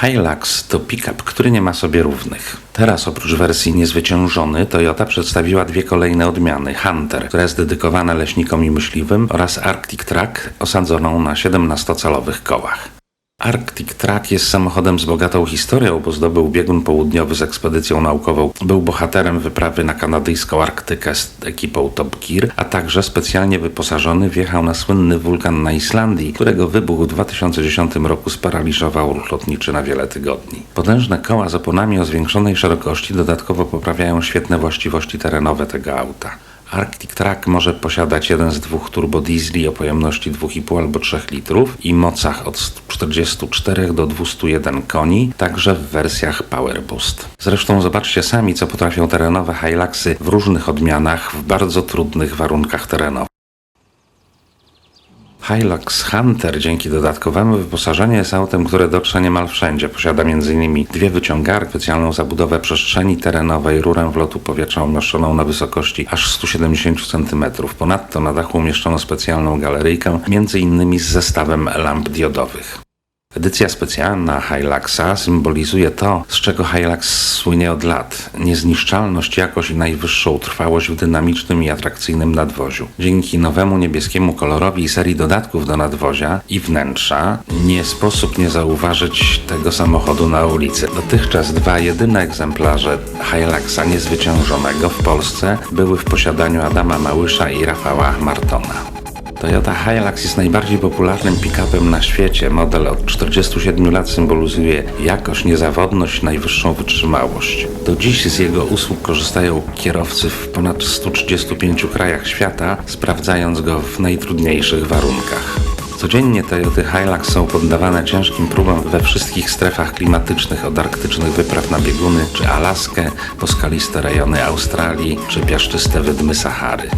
Hilux to pick-up, który nie ma sobie równych. Teraz oprócz wersji niezwyciężony Toyota przedstawiła dwie kolejne odmiany. Hunter, która jest dedykowana leśnikom i myśliwym oraz Arctic Track osadzoną na 17-calowych kołach. Arctic Track jest samochodem z bogatą historią, bo zdobył biegun południowy z ekspedycją naukową. Był bohaterem wyprawy na kanadyjską Arktykę z ekipą Top Gear, a także specjalnie wyposażony wjechał na słynny wulkan na Islandii, którego wybuch w 2010 roku sparaliżował ruch lotniczy na wiele tygodni. Potężne koła z oponami o zwiększonej szerokości dodatkowo poprawiają świetne właściwości terenowe tego auta. Arctic Track może posiadać jeden z dwóch turbodiesli o pojemności 2,5 albo 3 litrów i mocach od 144 do 201 koni, także w wersjach Power Boost. Zresztą zobaczcie sami, co potrafią terenowe Hiluxy w różnych odmianach w bardzo trudnych warunkach terenowych. Hilux Hunter dzięki dodatkowemu wyposażeniu jest autem, które dotrze niemal wszędzie. Posiada m.in. dwie wyciągarki, specjalną zabudowę przestrzeni terenowej, rurę wlotu powietrza umieszczoną na wysokości aż 170 cm. Ponadto na dachu umieszczono specjalną galeryjkę, m.in. z zestawem lamp diodowych. Edycja specjalna Hiluxa symbolizuje to, z czego Hilux słynie od lat. Niezniszczalność, jakość i najwyższą trwałość w dynamicznym i atrakcyjnym nadwoziu. Dzięki nowemu niebieskiemu kolorowi i serii dodatków do nadwozia i wnętrza nie sposób nie zauważyć tego samochodu na ulicy. Dotychczas dwa jedyne egzemplarze Hiluxa niezwyciężonego w Polsce były w posiadaniu Adama Małysza i Rafała Martona. Toyota Hilux jest najbardziej popularnym pick-upem na świecie. Model od 47 lat symbolizuje jakość, niezawodność, najwyższą wytrzymałość. Do dziś z jego usług korzystają kierowcy w ponad 135 krajach świata, sprawdzając go w najtrudniejszych warunkach. Codziennie Toyoty Hilux są poddawane ciężkim próbom we wszystkich strefach klimatycznych, od arktycznych wypraw na bieguny, czy Alaskę, po skaliste rejony Australii, czy piaszczyste wydmy Sahary.